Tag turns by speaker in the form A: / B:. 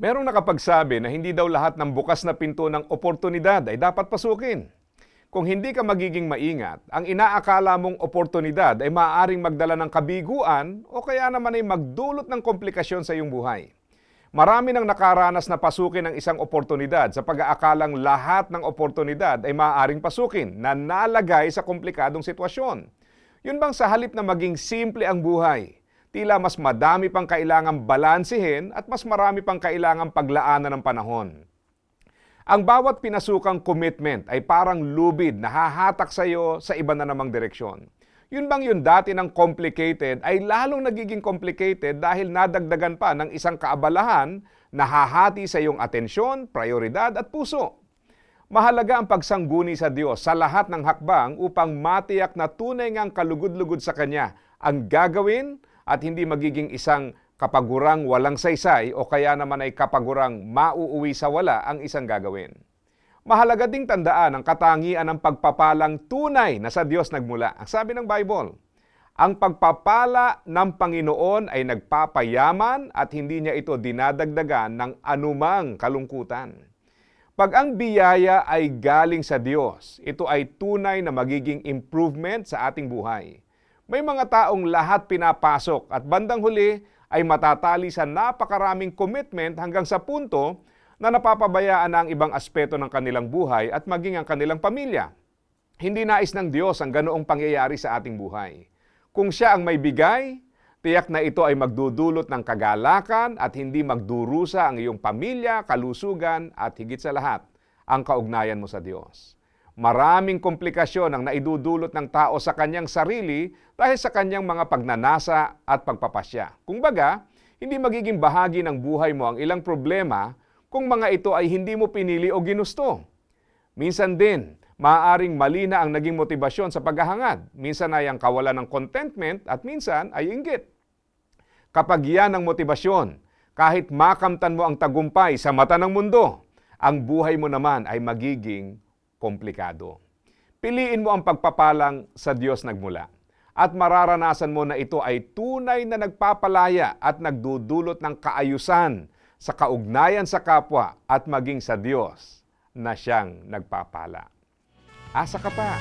A: Merong nakapagsabi na hindi daw lahat ng bukas na pinto ng oportunidad ay dapat pasukin. Kung hindi ka magiging maingat, ang inaakala mong oportunidad ay maaaring magdala ng kabiguan o kaya naman ay magdulot ng komplikasyon sa iyong buhay. Marami nang nakaranas na pasukin ng isang oportunidad sa pag-aakalang lahat ng oportunidad ay maaaring pasukin na nalagay sa komplikadong sitwasyon. Yun bang sa halip na maging simple ang buhay, tila mas madami pang kailangang balansihin at mas marami pang kailangang paglaanan ng panahon. Ang bawat pinasukang commitment ay parang lubid na hahatak sa iyo sa iba na namang direksyon. Yun bang yun dati ng complicated ay lalong nagiging complicated dahil nadagdagan pa ng isang kaabalahan na hahati sa iyong atensyon, prioridad at puso. Mahalaga ang pagsangguni sa Diyos sa lahat ng hakbang upang matiyak na tunay ngang kalugod-lugod sa Kanya ang gagawin at hindi magiging isang kapagurang walang saysay o kaya naman ay kapagurang mauuwi sa wala ang isang gagawin. Mahalaga ding tandaan ang katangian ng pagpapalang tunay na sa Diyos nagmula. Ang sabi ng Bible, ang pagpapala ng Panginoon ay nagpapayaman at hindi niya ito dinadagdagan ng anumang kalungkutan. Pag ang biyaya ay galing sa Diyos, ito ay tunay na magiging improvement sa ating buhay. May mga taong lahat pinapasok at bandang huli ay matatali sa napakaraming commitment hanggang sa punto na napapabayaan na ang ibang aspeto ng kanilang buhay at maging ang kanilang pamilya. Hindi nais ng Diyos ang ganoong pangyayari sa ating buhay. Kung siya ang may bigay, tiyak na ito ay magdudulot ng kagalakan at hindi magdurusa ang iyong pamilya, kalusugan at higit sa lahat, ang kaugnayan mo sa Diyos. Maraming komplikasyon ang naidudulot ng tao sa kanyang sarili dahil sa kanyang mga pagnanasa at pagpapasya. Kung baga, hindi magiging bahagi ng buhay mo ang ilang problema kung mga ito ay hindi mo pinili o ginusto. Minsan din, maaaring mali na ang naging motibasyon sa paghahangad. Minsan ay ang kawalan ng contentment at minsan ay inggit. Kapag yan ang motibasyon, kahit makamtan mo ang tagumpay sa mata ng mundo, ang buhay mo naman ay magiging komplikado. Piliin mo ang pagpapalang sa Diyos nagmula at mararanasan mo na ito ay tunay na nagpapalaya at nagdudulot ng kaayusan sa kaugnayan sa kapwa at maging sa Diyos na siyang nagpapala. Asa ka pa?